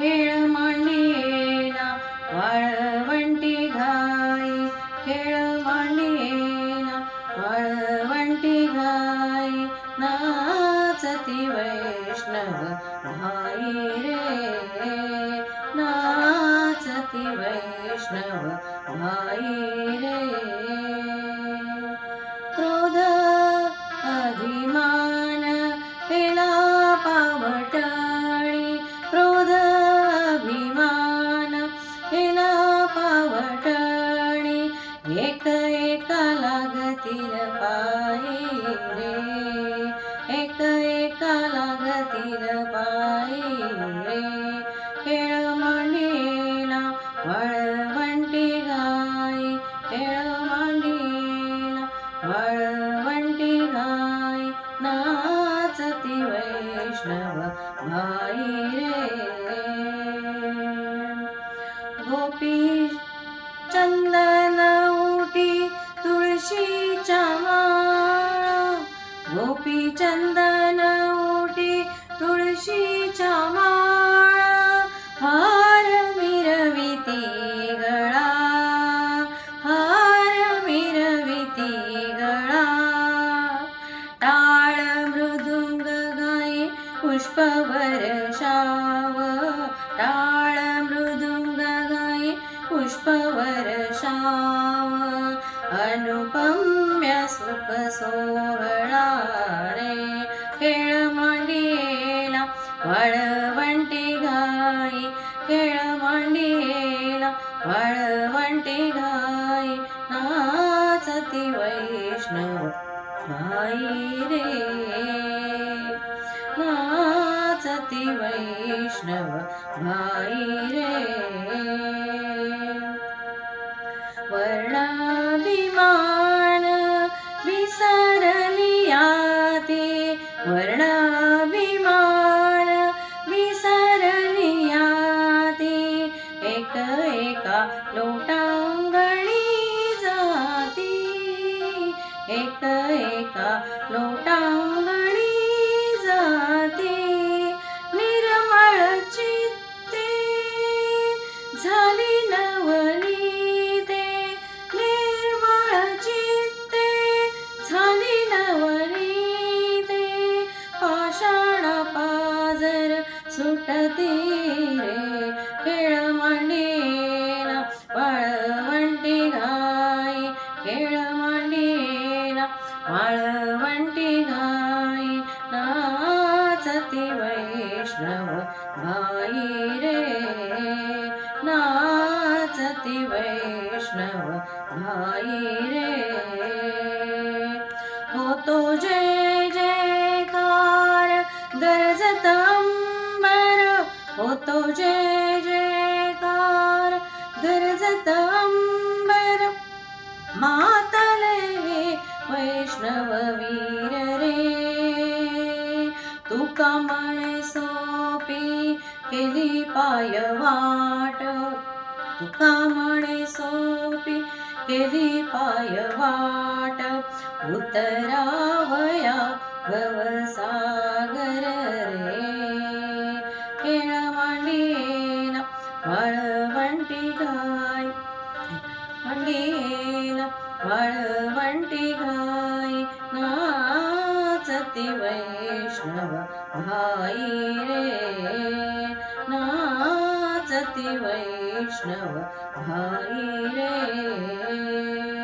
खेळ मांडियेला वाळवंटी घाई. खेळ मांडियेला वाळवंटी घाई. नाचती वैष्णव भाई रे. नाचती वैष्णव घाई रे. क्रोध अभिमान पेला पावट तीर पायी खेळ मांडीला वळवंटी गाई खेळ मांडीला वळवंटी गाई. नाचती वैष्णव भाई रे. गोपी चंदन पुष्पवर्षाव। टाळ मृदुंग गाई पुष्पवर शाव अनुपम्य सुख सोहळा रे खेळ मांडियेला वाळवंटी गाई खेळ मांडियेला वाळवंटी गाई नाचती वैष्णव भाई रे। भक्ति वैष्णव भाई रे. वर्णाभिमान विसरलिया ते वर्णाभिमान विसरलिया ते एक एका लोटांगणी जाती एक एका लोटांग सुटती रे खेळ मांडेला वाळवंटी गाई खेळ मांडेला वाळवंटी गाई नाचती वैष्णव भाई रे नाचती वैष्णव भाई रे. होतो जय जयकार गरजता होतो जय जयकार गरजत अंबर मातले वैष्णव वीर रे. तुका म्हणे सोपी केली पाय वाट. तुका म्हणे सोपी केली पाय वाट. उतरावया व्यवसाय. गाय. मांडीला वाळवंटी गाय. नाचती वैष्णव भाई रे. नाचती वैष्णव भाई रे.